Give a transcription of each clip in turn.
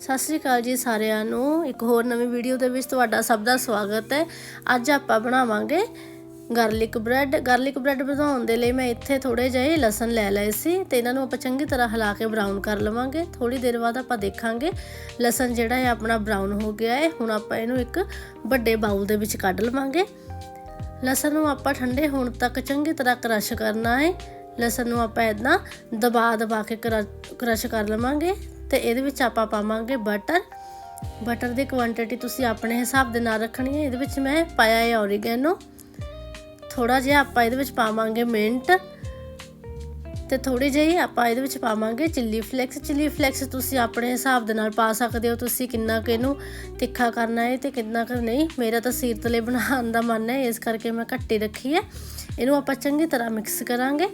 ਸਤਿ ਸ੍ਰੀ ਅਕਾਲ ਜੀ ਸਾਰਿਆਂ ਨੂੰ। ਇੱਕ ਹੋਰ ਨਵੀਂ ਵੀਡੀਓ ਦੇ ਵਿੱਚ ਤੁਹਾਡਾ ਸਭ ਦਾ ਸਵਾਗਤ ਹੈ। ਅੱਜ ਆਪਾਂ ਬਣਾਵਾਂਗੇ ਗਾਰਲਿਕ ਬ੍ਰੈਡ। ਗਾਰਲਿਕ ਬ੍ਰੈਡ ਬਣਾਉਣ ਦੇ ਲਈ ਮੈਂ ਇੱਥੇ ਥੋੜੇ ਜਿਹੇ ਲਸਣ ਲੈ ਲਏ ਸੀ ਤੇ ਇਹਨਾਂ ਨੂੰ ਆਪਾਂ ਚੰਗੀ ਤਰ੍ਹਾਂ ਹਿਲਾ ਕੇ ਬਰਾਊਨ ਕਰ ਲਵਾਂਗੇ। ਥੋੜੀ ਦੇਰ ਬਾਅਦ ਆਪਾਂ ਦੇਖਾਂਗੇ ਲਸਣ ਜਿਹੜਾ ਹੈ ਆਪਣਾ ਬਰਾਊਨ ਹੋ ਗਿਆ ਹੈ। ਹੁਣ ਆਪਾਂ ਇਹਨੂੰ ਇੱਕ ਵੱਡੇ ਬਾਉਲ ਦੇ ਵਿੱਚ ਕੱਢ ਲਵਾਂਗੇ। ਲਸਣ ਨੂੰ ਆਪਾਂ ਠੰਡੇ ਹੋਣ ਤੱਕ ਚੰਗੀ ਤਰ੍ਹਾਂ ਕ੍ਰਸ਼ ਕਰਨਾ ਹੈ। ਲਸਣ ਨੂੰ ਆਪਾਂ ਇਦਾਂ ਦਬਾ ਦਬਾ ਕੇ ਕ੍ਰਸ਼ ਕਰ ਲਵਾਂਗੇ। ਤੇ ਇਹਦੇ ਵਿੱਚ ਆਪਾਂ ਪਾਵਾਂਗੇ ਬਟਰ। ਬਟਰ ਦੀ ਕੁਆਂਟੀਟੀ ਤੁਸੀਂ ਆਪਣੇ ਹਿਸਾਬ ਦੇ ਨਾਲ ਰੱਖਣੀ ਹੈ। ਇਹਦੇ ਵਿੱਚ ਮੈਂ ਪਾਇਆ ਹੈ ਔਰੀਗੈਨੋ ਥੋੜਾ ਜਿਹਾ ਆਪਾਂ ਇਹਦੇ ਵਿੱਚ ਪਾਵਾਂਗੇ ਮਿੰਟ ਤੇ ਥੋੜੀ ਜਿਹੀ ਆਪਾਂ ਇਹਦੇ ਵਿੱਚ ਪਾਵਾਂਗੇ ਚਿੱਲੀ ਫਲੇਕਸ ਚਿੱਲੀ ਫਲੇਕਸ ਤੁਸੀਂ ਆਪਣੇ ਹਿਸਾਬ ਦੇ ਨਾਲ ਪਾ ਸਕਦੇ ਹੋ। ਤੁਸੀਂ ਕਿੰਨਾ ਕੁ ਇਹਨੂੰ ਤਿੱਖਾ ਕਰਨਾ ਹੈ ਤੇ ਕਿੰਨਾ ਕੁ ਨਹੀਂ। ਮੇਰਾ ਤਾਂ ਸੀਰ ਤਲੇ ਬਣਾਉਣ ਦਾ ਮਨ ਹੈ। ਇਸ ਕਰਕੇ ਮੈਂ ਘੱਟੀ ਰੱਖੀ ਹੈ। ਇਹਨੂੰ ਆਪਾਂ ਚੰਗੀ ਤਰ੍ਹਾਂ ਮਿਕਸ ਕਰਾਂਗੇ।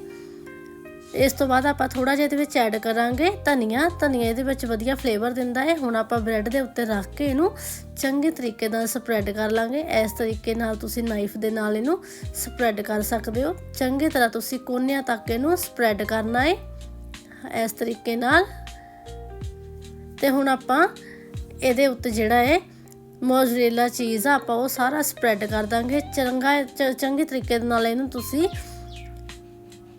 ਇਸ ਤੋਂ ਬਾਅਦ ਆਪਾਂ ਥੋੜਾ ਜਿਹਾ ਇਹਦੇ ਵਿੱਚ ਐਡ ਕਰਾਂਗੇ ਧਨੀਆ। ਧਨੀਆ ਇਹਦੇ ਵਿੱਚ ਵਧੀਆ ਫਲੇਵਰ ਦਿੰਦਾ ਹੈ। ਹੁਣ ਆਪਾਂ ਬ੍ਰੈਡ ਦੇ ਉੱਤੇ ਰੱਖ ਕੇ ਇਹਨੂੰ ਚੰਗੇ ਤਰੀਕੇ ਨਾਲ ਸਪਰੈਡ ਕਰ ਲਾਂਗੇ। ਇਸ ਤਰੀਕੇ ਨਾਲ ਤੁਸੀਂ ਨਾਈਫ ਦੇ ਨਾਲ ਇਹਨੂੰ ਸਪਰੈਡ ਕਰ ਸਕਦੇ ਹੋ। ਚੰਗੀ ਤਰ੍ਹਾਂ ਤੁਸੀਂ ਕੋਨਿਆਂ ਤੱਕ ਇਹਨੂੰ ਸਪਰੈਡ ਕਰਨਾ ਹੈ। ਇਸ ਤਰੀਕੇ ਨਾਲ। ਤੇ ਹੁਣ ਆਪਾਂ ਇਹਦੇ ਉੱਤੇ ਜਿਹੜਾ ਹੈ ਮੋਜ਼ਰੇਲਾ ਚੀਜ਼ ਆ, ਆਪਾਂ ਉਹ ਸਾਰਾ ਸਪਰੈਡ ਕਰ ਦਾਂਗੇ। ਚੰਗਾ, ਚੰਗੇ ਤਰੀਕੇ ਦੇ ਨਾਲ ਇਹਨੂੰ ਤੁਸੀਂ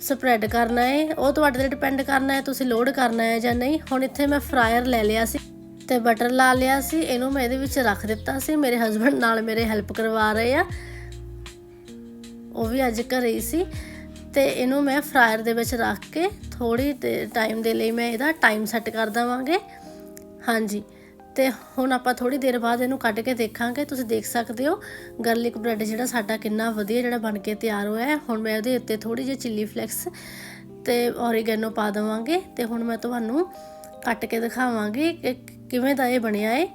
ਸਪਰੈਡ ਕਰਨਾ ਹੈ ਉਹ ਤੁਹਾਡੇ ਤੇ ਡਿਪੈਂਡ ਕਰਨਾ ਹੈ ਤੁਸੀਂ ਲੋਡ ਕਰਨਾ ਹੈ ਜਾਂ ਨਹੀਂ। ਹੁਣ ਇੱਥੇ ਮੈਂ ਫਰਾਇਰ ਲੈ ਲਿਆ ਸੀ ਤੇ ਬਟਰ ਲਾ ਲਿਆ ਸੀ, ਇਹਨੂੰ ਮੈਂ ਇਹਦੇ ਵਿੱਚ ਰੱਖ ਦਿੱਤਾ ਸੀ। ਮੇਰੇ ਹਸਬੰਡ ਨਾਲ ਮੇਰੇ ਹੈਲਪ ਕਰਵਾ ਰਹੇ ਆ। ਉਹ ਵੀ ਅੱਜ ਘਰੇ ਹੀ ਸੀ ਤੇ ਇਹਨੂੰ ਮੈਂ ਫਰਾਇਰ ਦੇ ਵਿੱਚ ਰੱਖ ਕੇ ਥੋੜੀ ਟਾਈਮ ਦੇ ਲਈ ਮੈਂ ਇਹਦਾ ਟਾਈਮ ਸੈੱਟ ਕਰ ਦਵਾਂਗੇ। ਹਾਂਜੀ। ਤੇ ਹੁਣ ਆਪਾਂ ਥੋੜੀ ਦੇਰ ਬਾਅਦ ਇਹਨੂੰ ਕੱਢ ਕੇ ਦੇਖਾਂਗੇ। ਤੁਸੀਂ ਦੇਖ ਸਕਦੇ ਹੋ ਗਰਲਿਕ ਬ੍ਰੈਡ ਜਿਹੜਾ ਸਾਡਾ ਕਿੰਨਾ ਵਧੀਆ ਜਿਹੜਾ ਬਣ ਕੇ ਤਿਆਰ ਹੋਇਆ ਹੈ। ਹੁਣ ਮੈਂ ਉਹਦੇ ਉੱਤੇ ਥੋੜੀ ਜਿਹੀ ਚਿੱਲੀ ਫਲੇਕਸ ਤੇ ਔਰੀਗੈਨੋ ਪਾ ਦਵਾਂਗੇ ਤੇ ਹੁਣ ਮੈਂ ਤੁਹਾਨੂੰ ਕੱਟ ਕੇ ਦਿਖਾਵਾਂਗੀ ਕਿ ਕਿਵੇਂ ਦਾ ਇਹ ਬਣਿਆ ਹੈ।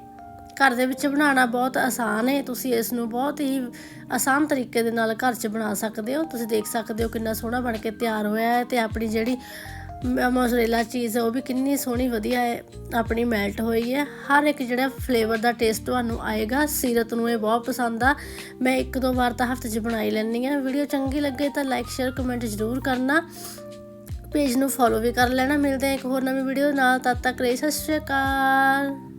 ਘਰ ਦੇ ਵਿੱਚ ਬਣਾਉਣਾ ਬਹੁਤ ਆਸਾਨ ਹੈ। ਤੁਸੀਂ ਇਸ ਨੂੰ ਬਹੁਤ ਹੀ ਆਸਾਨ ਤਰੀਕੇ ਦੇ ਨਾਲ ਘਰ 'ਚ ਬਣਾ ਸਕਦੇ ਹੋ। ਤੁਸੀਂ ਦੇਖ ਸਕਦੇ ਹੋ ਕਿੰਨਾ ਸੋਹਣਾ ਬਣ ਕੇ ਤਿਆਰ ਹੋਇਆ ਹੈ ਤੇ ਆਪਣੀ ਜਿਹੜੀ ਮੋਜ਼ਰੇਲਾ ਚੀਜ਼, ਉਹ ਵੀ ਕਿੰਨੀ ਸੋਹਣੀ ਵਧੀਆ ਹੈ, ਆਪਣੀ ਮੈਲਟ ਹੋਈ ਹੈ। ਹਰ ਇੱਕ ਜਿਹੜਾ ਫਲੇਵਰ ਦਾ ਟੇਸਟ ਤੁਹਾਨੂੰ ਆਏਗਾ, ਸੀਰਤ ਨੂੰ ਇਹ ਬਹੁਤ ਪਸੰਦ ਆ। ਮੈਂ ਇੱਕ ਦੋ ਵਾਰ ਤਾਂ ਹਫ਼ਤੇ 'ਚ ਬਣਾਈ ਲੈਣੀ ਆ ਵੀਡੀਓ ਚੰਗੀ ਲੱਗੇ ਤਾਂ ਲਾਈਕ ਸ਼ੇਅਰ ਕਮੈਂਟ ਜ਼ਰੂਰ ਕਰਨਾ। ਪੇਜ ਨੂੰ ਫੋਲੋ ਵੀ ਕਰ ਲੈਣਾ। ਮਿਲਦੇ ਆ ਇੱਕ ਹੋਰ ਨਵੀਂ ਵੀਡੀਓ ਨਾਲ। ਤਦ ਤੱਕ ਲਈ ਸਤਿ ਸ਼੍ਰੀ ਅਕਾਲ।